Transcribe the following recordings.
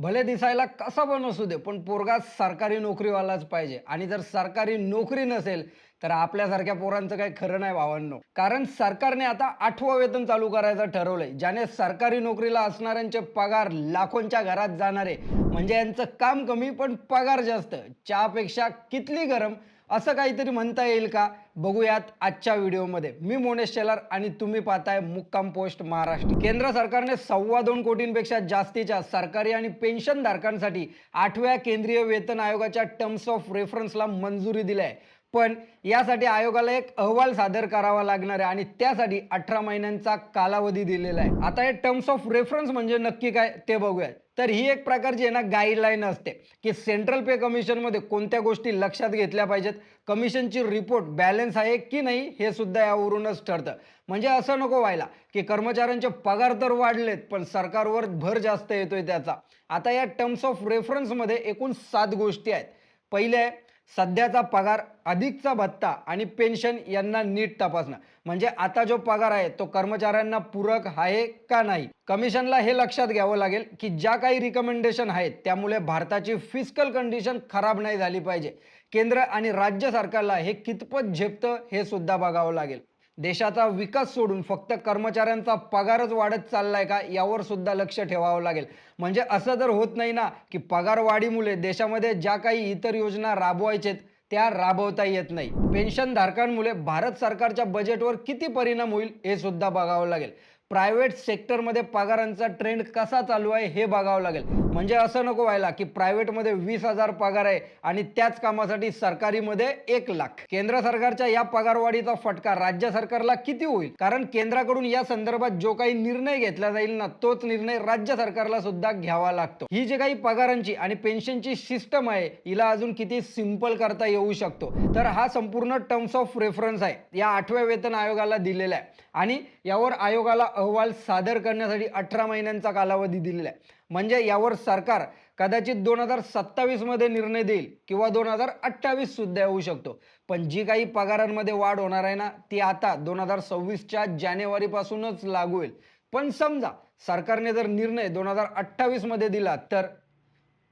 भले दिसायला कसा पण असू दे पण पोरगा सरकारी नोकरीवालाच पाहिजे. आणि जर सरकारी नोकरी नसेल तर आपल्यासारख्या पोरांचं काही खरं नाही भावांनो. कारण सरकारने आता आठवं वेतन चालू करायचं ठरवलंय. ज्याने सरकारी नोकरीला असणाऱ्यांचे पगार लाखोंच्या घरात जाणारे. म्हणजे यांचं काम कमी पण पगार जास्त. चहापेक्षा कितली गरम? असं काहीतरी म्हणता येईल का? बघूयात आजच्या व्हिडिओमध्ये. मी मोनेश शेलार आणि तुम्ही पाहताय मुक्काम पोस्ट महाराष्ट्र. केंद्र सरकारने सव्वा दोन कोटींपेक्षा जास्तीच्या सरकारी आणि पेन्शन धारकांसाठी आठव्या केंद्रीय वेतन आयोगाच्या टर्म्स ऑफ रेफरन्सला मंजुरी दिली आहे पण यासाठी आयोगाला एक अहवाल सादर करावा लागणार आहे आणि त्यासाठी अठरा महिन्यांचा कालावधी दिलेला आहे. आता हे टर्म्स ऑफ रेफरन्स म्हणजे नक्की काय ते बघूया तर ही एक प्रकारची आहे ना गाईडलाईन असते की सेंट्रल पे कमिशनमध्ये कोणत्या गोष्टी लक्षात घेतल्या पाहिजेत कमिशनची रिपोर्ट बॅलन्स आहे की नाही हे सुद्धा यावरूनच ठरतं. म्हणजे असं नको व्हायला की कर्मचाऱ्यांचे पगार तर वाढलेत पण सरकारवर भर जास्त येतोय त्याचा. आता या टर्म्स ऑफ रेफरन्समध्ये एकूण सात गोष्टी आहेत. पहिले आहे सध्याचा पगार अधिकचा भत्ता आणि पेन्शन यांना नीट तपासणं. म्हणजे आता जो पगार आहे तो कर्मचाऱ्यांना पूरक आहे का नाही? कमिशनला हे लक्षात घ्यावं लागेल की ज्या काही रिकमेंडेशन आहेत त्यामुळे भारताची फिजिकल कंडिशन खराब नाही झाली पाहिजे. केंद्र आणि राज्य सरकारला हे कितपत झेपतं हे सुद्धा बघावं लागेल. देशाचा विकास सोडून फक्त कर्मचाऱ्यांचा पगारच वाढत चाललाय का यावर सुद्धा लक्ष ठेवावं लागेल. म्हणजे असं जर होत नाही ना की पगार वाढीमुळे देशामध्ये ज्या काही इतर योजना राबवायचेत त्या राबवता येत नाही. पेन्शन धारकांमुळे भारत सरकारच्या बजेटवर किती परिणाम होईल हे सुद्धा बघावं लागेल. प्रायव्हेट सेक्टरमध्ये पगारांचा ट्रेंड कसा चालू आहे हे बघावं लागेल. म्हणजे असं नको व्हायला की प्रायव्हेटमध्ये वीस हजार पगार आहे आणि त्याच कामासाठी सरकारीमध्ये एक लाख. केंद्र सरकारच्या या पगारवाढीचा फटका राज्य सरकारला किती होईल? कारण केंद्राकडून या संदर्भात जो काही निर्णय घेतला जाईल ना तोच निर्णय राज्य सरकारला सुद्धा घ्यावा लागतो. ही जी काही पगारांची आणि पेन्शनची सिस्टम आहे हिला अजून किती सिंपल करता येऊ शकतो. तर हा संपूर्ण टर्म्स ऑफ रेफरन्स आहे. या आठव्या वेतन आयोगाला दिलेला आहे. आणि यावर आयोगाला अहवाल सादर करण्यासाठी अठरा महिन्यांचा कालावधी दिलेला आहे. म्हणजे यावर सरकार कदाचित दोन हजार सत्तावीसमध्ये निर्णय देईल किंवा दोन हजार अठ्ठावीस सुद्धा शकतो. पण जी काही पगारांमध्ये वाढ होणार आहे ना ती आता दोन हजार सव्वीसच्या जानेवारीपासूनच लागू होईल. पण समजा सरकारने जर निर्णय दोन हजार अठ्ठावीसमध्ये दिला तर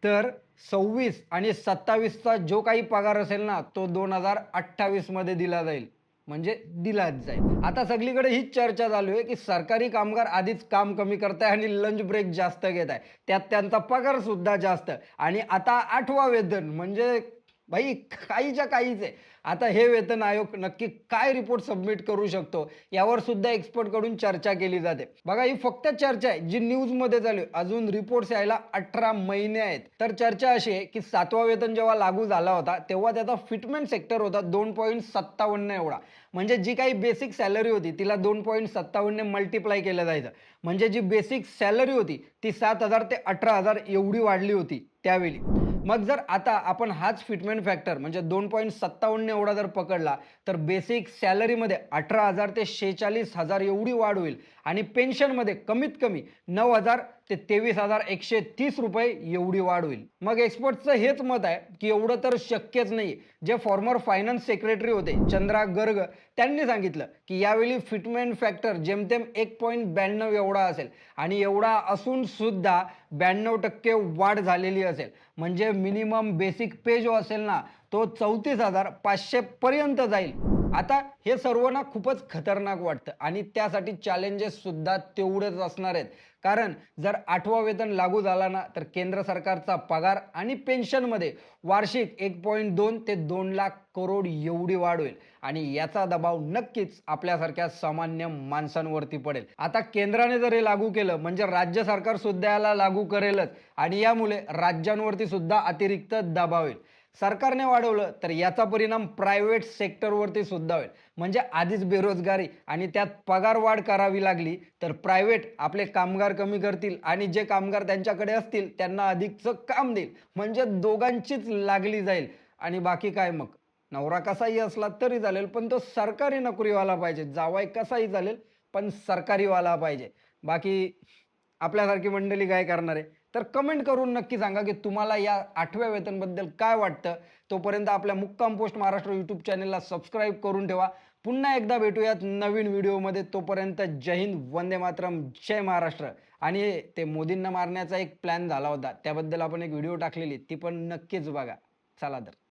तर सव्वीस आणि सत्तावीसचा जो काही पगार असेल ना तो दोन हजार अठ्ठावीसमध्ये दिला जाईल. म्हणजे दिलाच जाईल. आता सगळीकडे हीच चर्चा चालू आहे की सरकारी कामगार आधीच काम कमी करत आहे आणि लंच ब्रेक जास्त घेत आहे. त्यात त्यांचा पगार सुद्धा जास्त. आणि आता आठवा वेतन म्हणजे भाई काहीच्या काहीच आहे. आता हे वेतन आयोग नक्की काय रिपोर्ट सबमिट करू शकतो यावर सुद्धा एक्सपर्टकडून चर्चा केली जाते. बघा ही फक्त चर्चा आहे जी न्यूजमध्ये चालू आहे. अजून रिपोर्ट्स यायला अठरा महिने आहेत. तर चर्चा अशी आहे की सातवा वेतन जेव्हा लागू झाला होता तेव्हा त्याचा फिटमेंट सेक्टर होता दोन पॉईंट सत्तावन्न एवढा. म्हणजे जी काही बेसिक सॅलरी होती तिला दोन पॉईंट सत्तावन्न मल्टिप्लाय केलं जायचं. म्हणजे जी बेसिक सॅलरी होती ती सात हजार ते अठरा हजार एवढी वाढली होती त्यावेळी. मग जर आता आपण हाच फिटमेंट फॅक्टर म्हणजे दोन पॉईंट सत्तावन्न एवढा जर पकडला तर बेसिक सॅलरीमध्ये अठरा हजार ते शेहेचाळीस हजार एवढी वाढ होईल. आणि पेन्शनमध्ये कमीत कमी नऊ हजार ते तेवीस हजार एकशे तीस रुपये एवढी वाढ होईल. मग एक्सपर्टचं हेच मत आहे की एवढं तर शक्यच नाही जे फॉर्मर फायनान्स सेक्रेटरी होते चंद्रा गर्ग त्यांनी सांगितलं की यावेळी फिटमेंट फॅक्टर जेमतेम एक पॉईंट ब्याण्णव एवढा असेल आणि एवढा असून सुद्धा ब्याण्णव टक्के वाढ झालेली असेल. म्हणजे मिनिमम बेसिक पे जो असेल ना तो चौतीस हजार पाचशे पर्यंत जाईल. आता हे सर्व ना खूपच खतरनाक वाटतं आणि त्यासाठी चॅलेंजेस सुद्धा तेवढेच असणार आहेत. कारण जर आठवा वेतन लागू झाला ना तर केंद्र सरकारचा पगार आणि पेन्शनमध्ये वार्षिक एक पॉईंट दोन ते दोन लाख करोड एवढी वाढ होईल. आणि याचा दबाव नक्कीच आपल्यासारख्या सामान्य माणसांवरती पडेल. आता केंद्राने जर हे लागू केलं म्हणजे राज्य सरकार सुद्धा याला लागू करेलच. आणि यामुळे राज्यांवरती सुद्धा अतिरिक्त दबाव येईल. सरकारने वाढवलं तर याचा परिणाम प्रायव्हेट सेक्टरवरती सुद्धा होईल. म्हणजे आधीच बेरोजगारी आणि त्यात पगार वाढ करावी लागली तर प्रायव्हेट आपले कामगार कमी करतील आणि जे कामगार त्यांच्याकडे असतील त्यांना अधिकचं काम देईल. म्हणजे दोघांचीच लागली जाईल. आणि बाकी काय मग? नवरा कसाही असला तरी चालेल पण तो सरकारी नोकरीवाला पाहिजे. जावाय कसाही चालेल पण सरकारीवाला पाहिजे. बाकी आपल्यासारखी मंडळी काय करणार आहे? तर कमेंट करून नक्की सांगा की तुम्हाला या आठव्या वेतनबद्दल काय वाटतं? तोपर्यंत आपल्या मुक्काम पोस्ट महाराष्ट्र यूट्यूब चॅनलला सबस्क्राईब करून ठेवा. पुन्हा एकदा भेटूयात नवीन व्हिडिओमध्ये तोपर्यंत जय हिंद वंदे मातरम जय महाराष्ट्र. आणि ते मोदींना मारण्याचा एक प्लॅन झाला होता. त्याबद्दल आपण एक व्हिडिओ टाकलेली ती पण नक्कीच बघा. चला तर.